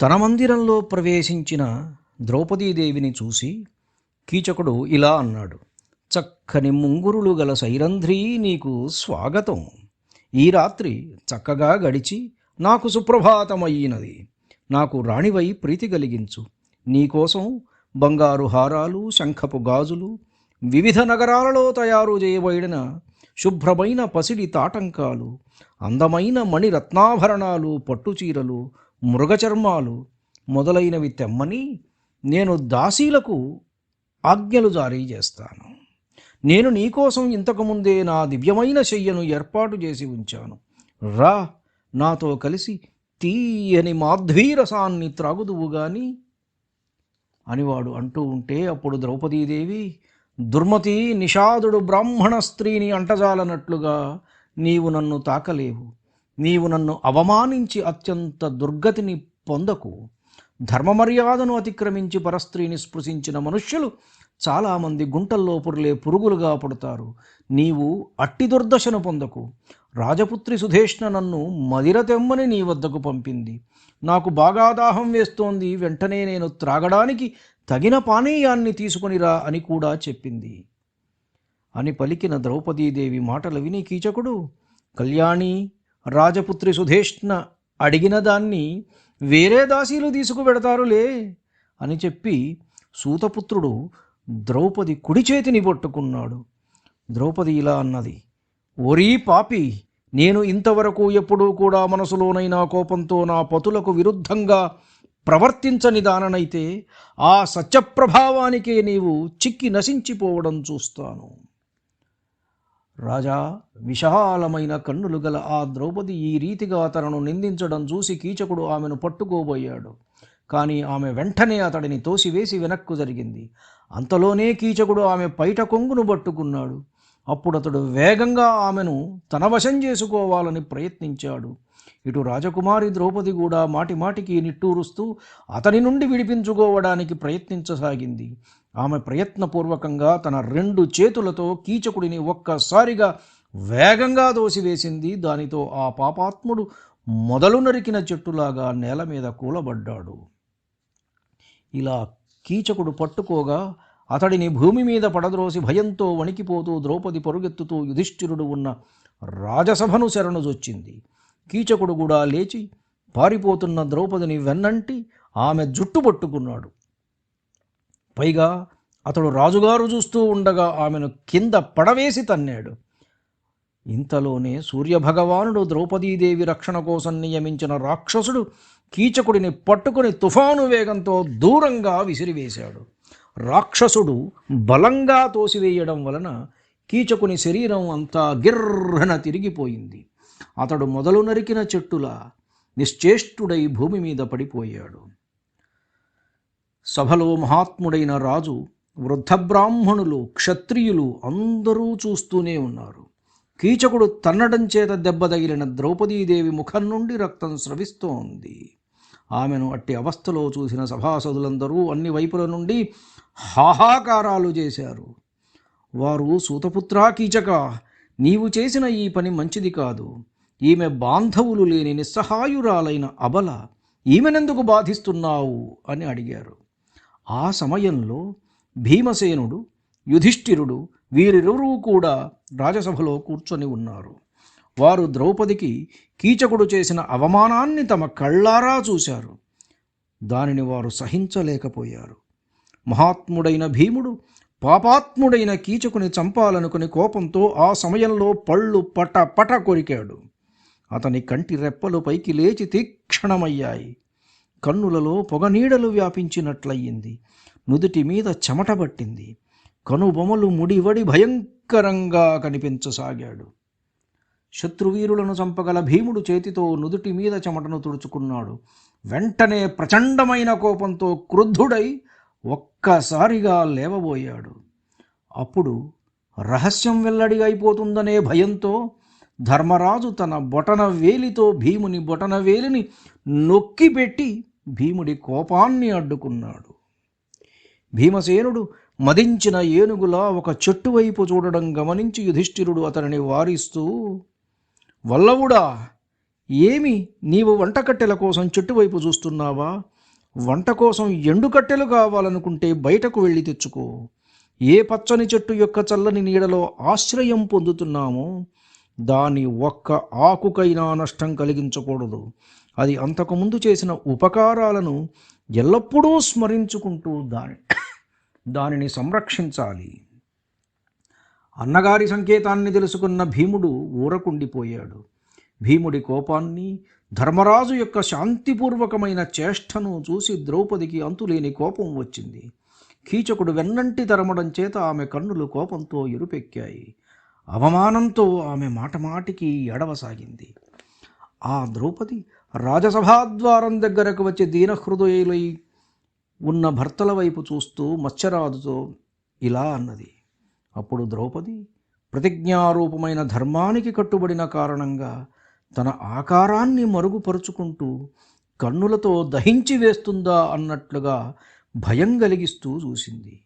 తన మందిరంలో ప్రవేశించిన ద్రౌపదీదేవిని చూసి కీచకుడు ఇలా అన్నాడు చక్కని ముంగురులు గల సైరంధ్రీ నీకు స్వాగతం. ఈ రాత్రి చక్కగా గడిచి నాకు సుప్రభాతమయ్యినది. నాకు రాణివై ప్రీతి కలిగించు. నీకోసం బంగారు హారాలు శంఖపు గాజులు వివిధ నగరాలలో తయారు చేయబడిన శుభ్రమైన పసిడి తాటంకాలు అందమైన మణిరత్నాభరణాలు పట్టుచీరలు మృగచర్మాలు మొదలైనవి తెమ్మని నేను దాసీలకు ఆజ్ఞలు జారీ చేస్తాను. నేను నీకోసం ఇంతకుముందే నా దివ్యమైన శయ్యను ఏర్పాటు చేసి ఉంచాను. రా నాతో కలిసి తీయని మాధ్వీరసాన్ని త్రాగుదువు గాని. అని వాడు అంటూ ఉంటే అప్పుడు ద్రౌపదీదేవి దుర్మతి నిషాదుడు బ్రాహ్మణ స్త్రీని అంటజాలనట్లుగా నీవు నన్ను తాకలేవు. నీవు నన్ను అవమానించి అత్యంత దుర్గతిని పొందకు ధర్మమర్యాదను అతిక్రమించి పరస్త్రీని స్పృశించిన మనుష్యులు చాలామంది గుంటల్లో పురులే పురుగులుగా పుడతారు. నీవు అట్టి దుర్దశను పొందకు. రాజపుత్రి సుధేష్ణ నన్ను మదిర తెమ్మని నీ వద్దకు పంపింది. నాకు బాగా దాహం వేస్తోంది. వెంటనే నేను త్రాగడానికి తగిన పానీయాన్ని తీసుకొనిరా అని కూడా చెప్పింది. అని పలికిన ద్రౌపదీదేవి మాటలు విని కీచకుడు కళ్యాణి రాజపుత్రి సుధేష్ణ అడిగిన దాన్ని వేరే దాసీలు తీసుకువెడతారులే అని చెప్పి సూతపుత్రుడు ద్రౌపది కుడి చేతిని పట్టుకున్నాడు. ద్రౌపది ఇలా అన్నది ఒరీ పాపి నేను ఇంతవరకు ఎప్పుడూ కూడా మనసులోనైనా కోపంతో నా పతులకు విరుద్ధంగా ప్రవర్తించని దాననైతే ఆ సత్యప్రభావానికే నీవు చిక్కి నశించిపోవడం చూస్తాను. రాజా విశాలమైన కన్నులు గల ఆ ద్రౌపది ఈ రీతిగా తనను నిందించడం చూసి కీచకుడు ఆమెను పట్టుకోబోయాడు. కానీ ఆమె వెంటనే అతడిని తోసివేసి వెనక్కు జరిగింది. అంతలోనే కీచకుడు ఆమె పైట కొంగును పట్టుకున్నాడు. అప్పుడు అతడు వేగంగా ఆమెను తన వశం చేసుకోవాలని ప్రయత్నించాడు. ఇటు రాజకుమారి ద్రౌపది కూడా మాటిమాటికి నిట్టూరుస్తూ అతని నుండి విడిపించుకోవడానికి ప్రయత్నించసాగింది. ఆమె ప్రయత్నపూర్వకంగా తన రెండు చేతులతో కీచకుడిని ఒక్కసారిగా వేగంగా దోసివేసింది. దానితో ఆ పాపాత్ముడు మొదలు నరికిన చెట్టులాగా నేల మీద కూలబడ్డాడు. ఇలా కీచకుడు పట్టుకోగా అతడిని భూమి మీద పడద్రోసి భయంతో వణికిపోతూ ద్రౌపది పరుగెత్తుతూ యుధిష్ఠిరుడు ఉన్న రాజసభను శరణుజొచ్చింది కీచకుడు కూడా లేచి పారిపోతున్న ద్రౌపదిని వెన్నంటి ఆమె జుట్టు పట్టుకున్నాడు. పైగా అతడు రాజుగారు చూస్తూ ఉండగా ఆమెను కింద పడవేసి తన్నాడు. ఇంతలోనే సూర్యభగవానుడు ద్రౌపదీదేవి రక్షణ కోసం నియమించిన రాక్షసుడు కీచకుడిని పట్టుకుని తుఫాను వేగంతో దూరంగా విసిరివేశాడు. రాక్షసుడు బలంగా తోసివేయడం వలన కీచకుని శరీరం అంతా గిర్రన తిరిగిపోయింది. అతడు మొదలు నరికిన చెట్టులా నిశ్చేష్టుడై భూమి మీద పడిపోయాడు. సభలో మహాత్ముడైన రాజు వృద్ధ బ్రాహ్మణులు క్షత్రియులు అందరూ చూస్తూనే ఉన్నారు. కీచకుడు తన్నడం చేత దెబ్బ తగిలిన ద్రౌపదీదేవి ముఖం నుండి రక్తం స్రవిస్తోంది. ఆమెను అట్టి అవస్థలో చూసిన సభాసదులందరూ అన్ని వైపుల నుండి హాహాకారాలు చేశారు. వారు సూతపుత్రా కీచక నీవు చేసిన ఈ పని మంచిది కాదు. ఈమె బాంధవులు లేని నిస్సహాయురాలైన అబల ఈమెనెందుకు బాధిస్తున్నావు? అని అడిగారు. ఆ సమయంలో భీమసేనుడు యుధిష్ఠిరుడు వీరిరువురూ కూడా రాజసభలో కూర్చొని ఉన్నారు. వారు ద్రౌపదికి కీచకుడు చేసిన అవమానాన్ని తమ కళ్ళారా చూశారు. దానిని వారు సహించలేకపోయారు. మహాత్ముడైన భీముడు పాపాత్ముడైన కీచకుని చంపాలనుకుని కోపంతో ఆ సమయంలో పళ్ళు పట పట కొరికాడు. అతని కంటి రెప్పలు పైకి లేచి తీక్షణమయ్యాయి. కన్నులలో పొగనీడలు వ్యాపించినట్లయింది. నుదుటి మీద చెమట పట్టింది. కనుబొమలు ముడివడి భయంకరంగా కనిపించసాగాడు. శత్రువీరులను చంపగల భీముడు చేతితో నుదుటి మీద చెమటను తుడుచుకున్నాడు. వెంటనే ప్రచండమైన కోపంతో క్రుద్ధుడై ఒక్కసారిగా లేవబోయాడు. అప్పుడు రహస్యం వెల్లడి అయిపోతుందనే భయంతో ధర్మరాజు తన బొటన వేలితో భీముని బొటన వేలిని నొక్కిపెట్టి భీముడి కోపాన్ని అడ్డుకున్నాడు. భీమసేనుడు మదించిన ఏనుగులా ఒక చెట్టు వైపు చూడడం గమనించి యుధిష్ఠిరుడు అతనిని వారిస్తూ వల్లవుడా ఏమి నీవు వంటకట్టెల కోసం చెట్టువైపు చూస్తున్నావా? వంట కోసం ఎండుకట్టెలు కావాలనుకుంటే బయటకు వెళ్ళి తెచ్చుకో. ఏ పచ్చని చెట్టు యొక్క చల్లని నీడలో ఆశ్రయం పొందుతున్నామో దాని ఒక్క ఆకుకైనా నష్టం కలిగించకూడదు. అది అంతకుముందు చేసిన ఉపకారాలను ఎల్లప్పుడూ స్మరించుకుంటూ దాని దానిని సంరక్షించాలి. అన్నగారి సంకేతాన్ని తెలుసుకున్న భీముడు ఊరకుండిపోయాడు. భీముడి కోపాన్ని ధర్మరాజు యొక్క శాంతిపూర్వకమైన చేష్టను చూసి ద్రౌపదికి అంతులేని కోపం వచ్చింది. కీచకుడు వెన్నంటి తరమడం చేత ఆమె కన్నులు కోపంతో ఎరుపెక్కాయి అవమానంతో ఆమె మాటమాటికి ఎడవసాగింది. ఆ ద్రౌపది రాజసభాద్వారం దగ్గరకు వచ్చి దీనహృదయులై ఉన్న భర్తల వైపు చూస్తూ మత్స్యరాజుతో ఇలా అన్నది. అప్పుడు ద్రౌపది ప్రతిజ్ఞారూపమైన ధర్మానికి కట్టుబడిన కారణంగా తన ఆకారాన్ని మరుగుపరుచుకుంటూ కన్నులతో దహించి వేస్తుందా అన్నట్లుగా భయం కలిగిస్తూ చూసింది.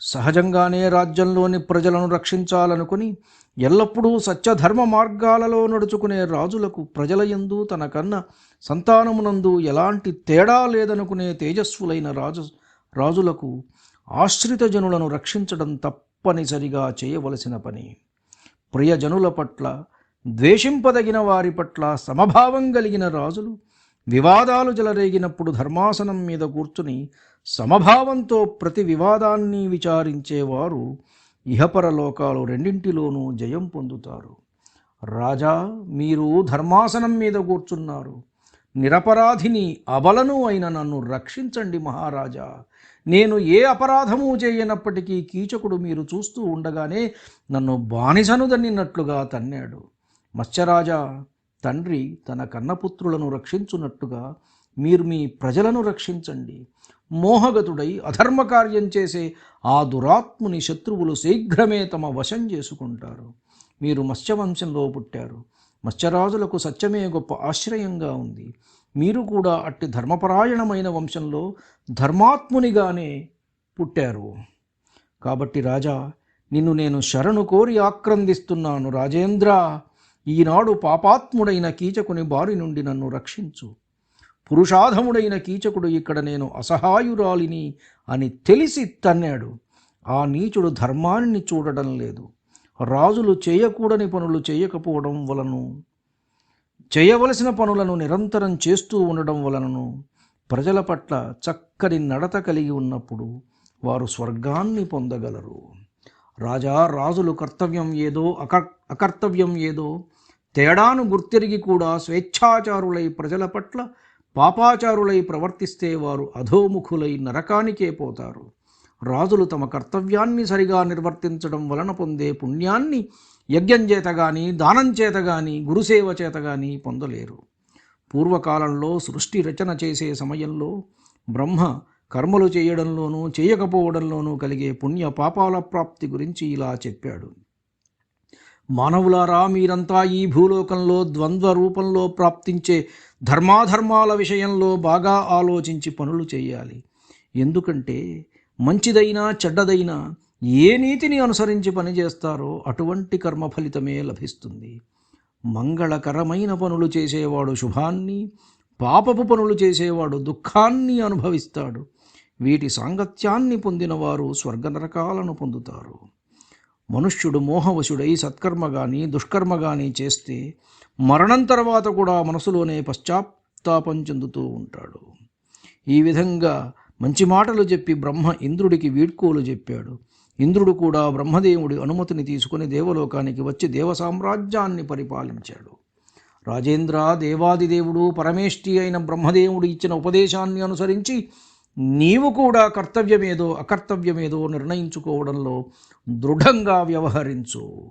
సహజంగానే రాజ్యంలోని ప్రజలను రక్షించాలనుకుని ఎల్లప్పుడూ సత్యధర్మ మార్గాలలో నడుచుకునే రాజులకు ప్రజల యందు తన కన్న సంతానమునందు ఎలాంటి తేడా లేదనుకునే తేజస్వులైన రాజు రాజులకు ఆశ్రితజనులను రక్షించడం తప్పనిసరిగా చేయవలసిన పని. ప్రియజనుల పట్ల ద్వేషింపదగిన వారి పట్ల సమభావం కలిగిన రాజులు వివాదాలు జలరేగినప్పుడు ధర్మాసనం మీద కూర్చుని సమభావంతో ప్రతి వివాదాన్ని విచారించేవారు ఇహపర లోకాలు రెండింటిలోనూ జయం పొందుతారు. రాజా మీరు ధర్మాసనం మీద కూర్చున్నారు. నిరపరాధిని అబలను అయిన నన్ను రక్షించండి మహారాజా. నేను ఏ అపరాధము చేయనప్పటికీ కీచకుడు మీరు చూస్తూ ఉండగానే నన్ను బానిసను దన్నినట్లుగా తన్నాడు. మత్స్యరాజా తండ్రి తన కన్నపుత్రులను రక్షించున్నట్టుగా మీరు మీ ప్రజలను రక్షించండి. మోహగతుడై అధర్మ కార్యం చేసే ఆ దురాత్ముని శత్రువులు శీఘ్రమే తమ వశం చేసుకుంటారు. మీరు మత్స్యవంశంలో పుట్టారు. మత్స్యరాజులకు సత్యమే గొప్ప ఆశ్రయంగా ఉంది. మీరు కూడా అట్టి ధర్మపరాయణమైన వంశంలో ధర్మాత్మునిగానే పుట్టారు. కాబట్టి రాజా నిన్ను నేను శరణు కోరి ఆక్రందిస్తున్నాను రాజేంద్ర. ఈనాడు పాపాత్ముడైన కీచకుని బారి నుండి నన్ను రక్షించు. పురుషాధముడైన కీచకుడు ఇక్కడ నేను అసహాయురాలిని అని తెలిసి తన్నాడు. ఆ నీచుడు ధర్మాన్ని చూడడం లేదు. రాజులు చేయకూడని పనులు చేయకపోవడం వలను చేయవలసిన పనులను నిరంతరం చేస్తూ ఉండడం వలనను ప్రజల పట్ల చక్కని నడత కలిగి ఉన్నప్పుడు వారు స్వర్గాన్ని పొందగలరు. రాజా రాజులు కర్తవ్యం ఏదో అకర్ అకర్తవ్యం ఏదో. తేడాను గుర్తెరిగి కూడా స్వేచ్ఛాచారులై ప్రజల పట్ల పాపాచారులై ప్రవర్తిస్తే వారు అధోముఖులై నరకానికే పోతారు. రాజులు తమ కర్తవ్యాన్ని సరిగా నిర్వర్తించడం వలన పొందే పుణ్యాన్ని యజ్ఞం చేత కానీ దానం చేత కానీ గురుసేవ చేత కానీ పొందలేరు. పూర్వకాలంలో సృష్టి రచన చేసే సమయంలో బ్రహ్మ కర్మలు చేయడంలోనూ చేయకపోవడంలోనూ కలిగే పుణ్య పాపాల ప్రాప్తి గురించి ఇలా చెప్పాడు. మానవులారా మీరంతా ఈ భూలోకంలో ద్వంద్వ రూపంలో ప్రాప్తించే ధర్మాధర్మాల విషయంలో బాగా ఆలోచించి పనులు చేయాలి. ఎందుకంటే మంచిదైనా చెడ్డదైనా ఏ నీతిని అనుసరించి పనిచేస్తారో అటువంటి కర్మ ఫలితమే లభిస్తుంది. మంగళకరమైన పనులు చేసేవాడు శుభాన్ని పాపపు పనులు చేసేవాడు దుఃఖాన్ని అనుభవిస్తాడు. వీటి సాంగత్యాన్ని పొందినవారు స్వర్గనరకాలను పొందుతారు. మనుష్యుడు మోహవశుడై సత్కర్మ గాని దుష్కర్మ గాని చేస్తే మరణం తర్వాత కూడా మనసులోనే పశ్చాత్తాపం చెందుతూ ఉంటాడు. ఈ విధంగా మంచి మాటలు చెప్పి బ్రహ్మ ఇంద్రుడికి వీడ్కోలు చెప్పాడు. ఇంద్రుడు కూడా బ్రహ్మదేవుడి అనుమతిని తీసుకుని దేవలోకానికి వచ్చి దేవ సామ్రాజ్యాన్ని పరిపాలించాడు. రాజేంద్ర దేవాదిదేవుడు పరమేష్టి అయిన బ్రహ్మదేవుడు ఇచ్చిన ఉపదేశాన్ని అనుసరించి నీవు కూడా కర్తవ్యమేదో అకర్తవ్యమేదో నిర్ణయించుకోవడంలో దృఢంగా వ్యవహరించు.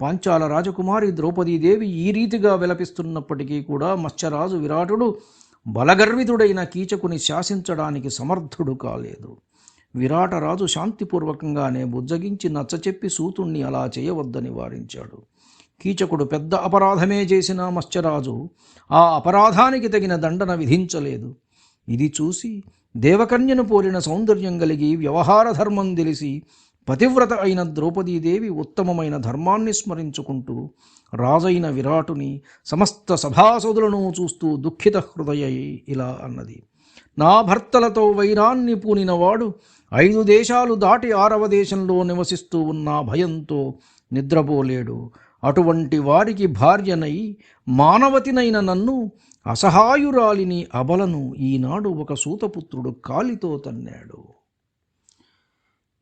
పాంచాల రాజకుమారి ద్రౌపదీదేవి ఈ రీతిగా విలపిస్తున్నప్పటికీ కూడా మత్స్యరాజు విరాటుడు బలగర్వితుడైన కీచకుని శాసించడానికి సమర్థుడు కాలేదు. విరాటరాజు శాంతిపూర్వకంగానే బుజ్జగించి నచ్చచెప్పి సూతుణ్ణి అలా చేయవద్దని వారించాడు. కీచకుడు పెద్ద అపరాధమే చేసిన మత్స్యరాజు ఆ అపరాధానికి తగిన దండన విధించలేదు. ఇది చూసి దేవకన్యను పోలిన సౌందర్యం కలిగి వ్యవహార ధర్మం తెలిసి పతివ్రత అయిన ద్రౌపదీదేవి ఉత్తమమైన ధర్మాన్ని స్మరించుకుంటూ రాజైన విరాటుని సమస్త సభాసదులను చూస్తూ దుఃఖిత హృదయ ఇలా అన్నది. నా భర్తలతో వైరాన్ని పూనినవాడు ఐదు దేశాలు దాటి ఆరవ దేశంలో నివసిస్తూ ఉన్న భయంతో నిద్రపోలేడు. అటువంటి వారికి భార్యనై మానవతినైన నన్ను అసహాయురాలిని అబలను ఈనాడు ఒక సూతపుత్రుడు కాలితో తన్నాడు.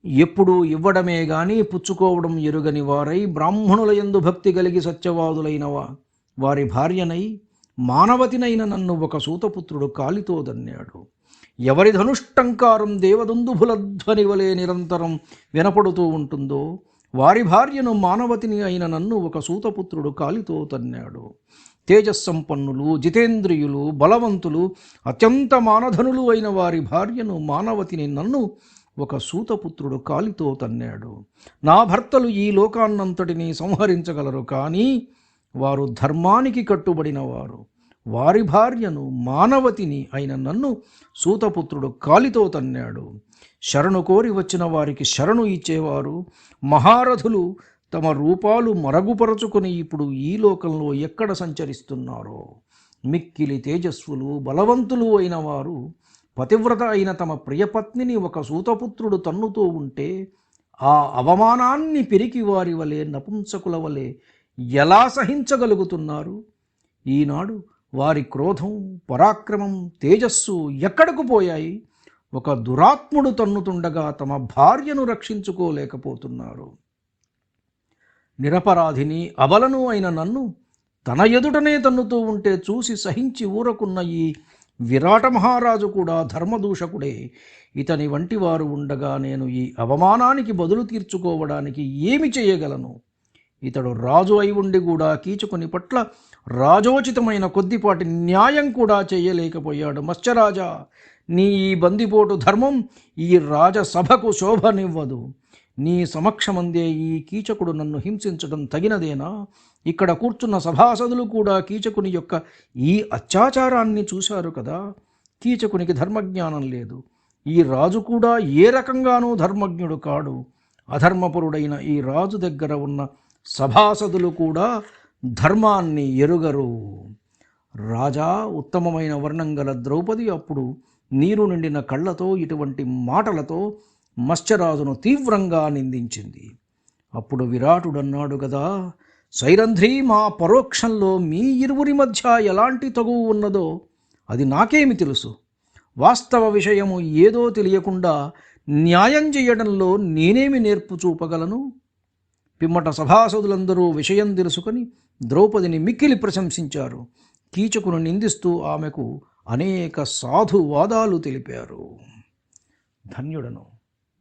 ఎప్పుడు ఇవ్వడమే గాని పుచ్చుకోవడం ఎరుగని వారై బ్రాహ్మణుల యందు భక్తి కలిగి సత్యవాదులైనవా? వారి భార్యనై మానవతినైన నన్ను ఒక సూతపుత్రుడు కాలితో దన్నాడు ఎవరి ధనుష్టంకారం దేవదుందుభులధ్వని వలె నిరంతరం వినపడుతూ ఉంటుందో వారి భార్యను మానవతిని అయిన నన్ను ఒక సూతపుత్రుడు కాలితో తన్నాడు. తేజస్సంపన్నులు జితేంద్రియులు బలవంతులు అత్యంత మానధనులు అయిన వారి భార్యను మానవతిని నన్ను ఒక సూతపుత్రుడు కాలితో తన్నాడు. నా భర్తలు ఈ లోకాన్నంతటినీ సంహరించగలరు కానీ వారు ధర్మానికి కట్టుబడిన వారు. వారి భార్యను మానవతిని అయిన నన్ను సూతపుత్రుడు కాలితో తన్నాడు. శరణు కోరి వచ్చిన వారికి శరణు ఇచ్చేవారు. మహారథులు తమ రూపాలు మరగుపరచుకుని ఇప్పుడు ఈ లోకంలో ఎక్కడ సంచరిస్తున్నారో? మిక్కిలి తేజస్సులు బలవంతులు అయిన వారు పతివ్రత అయిన తమ ప్రియపత్నిని ఒక సూతపుత్రుడు తన్నుతూ ఉంటే ఆ అవమానాన్ని పెరికి వారి వలె నపుంసకుల వలె ఎలా సహించగలుగుతున్నారు? ఈనాడు వారి క్రోధం పరాక్రమం తేజస్సు ఎక్కడకు పోయాయి? ఒక దురాత్ముడు తన్నుతుండగా తమ భార్యను రక్షించుకోలేకపోతున్నారు. నిరపరాధిని అబలను అయిన నన్ను తన ఎదుటనే తన్నుతూ ఉంటే చూసి సహించి ఊరకున్న ఈ విరాట మహారాజు కూడా ధర్మదూషకుడే. ఇతని వంటి వారు ఉండగా నేను ఈ అవమానానికి బదులు తీర్చుకోవడానికి ఏమి చేయగలను? ఇతడు రాజు అయి ఉండి కూడా కీచుకుని పట్ల రాజోచితమైన కొద్దిపాటి న్యాయం కూడా చేయలేకపోయాడు మత్స్యరాజా. నీ ఈ బందిపోటు ధర్మం ఈ రాజసభకు శోభనివ్వదు. నీ సమక్షమందే ఈ కీచకుడు నన్ను హింసించడం తగినదేనా? ఇక్కడ కూర్చున్న సభాసదులు కూడా కీచకుని యొక్క ఈ అత్యాచారాన్ని చూశారు కదా? కీచకునికి ధర్మజ్ఞానం లేదు. ఈ రాజు కూడా ఏ రకంగానూ ధర్మజ్ఞుడు కాడు. అధర్మపురుడైన ఈ రాజు దగ్గర ఉన్న సభాసదులు కూడా ధర్మాన్ని ఎరుగరు. రాజా ఉత్తమమైన వర్ణం గల ద్రౌపది అప్పుడు నీరు నిండిన కళ్ళతో ఇటువంటి మాటలతో మత్స్యరాజును తీవ్రంగా నిందించింది. అప్పుడు విరాటుడన్నాడు కదా సైరంధ్రి మా పరోక్షంలో మీ ఇరువురి మధ్య ఎలాంటి తగువు ఉన్నదో అది నాకేమి తెలుసు. వాస్తవ విషయము ఏదో తెలియకుండా న్యాయం చేయడంలో నేనేమి నేర్పు చూపగలను పిమ్మట సభాసదులందరూ విషయం తెలుసుకొని ద్రౌపదిని మిక్కిలి ప్రశంసించారు. కీచకును నిందిస్తూ ఆమెకు అనేక సాధువాదాలు తెలిపారు. ధన్యుడను.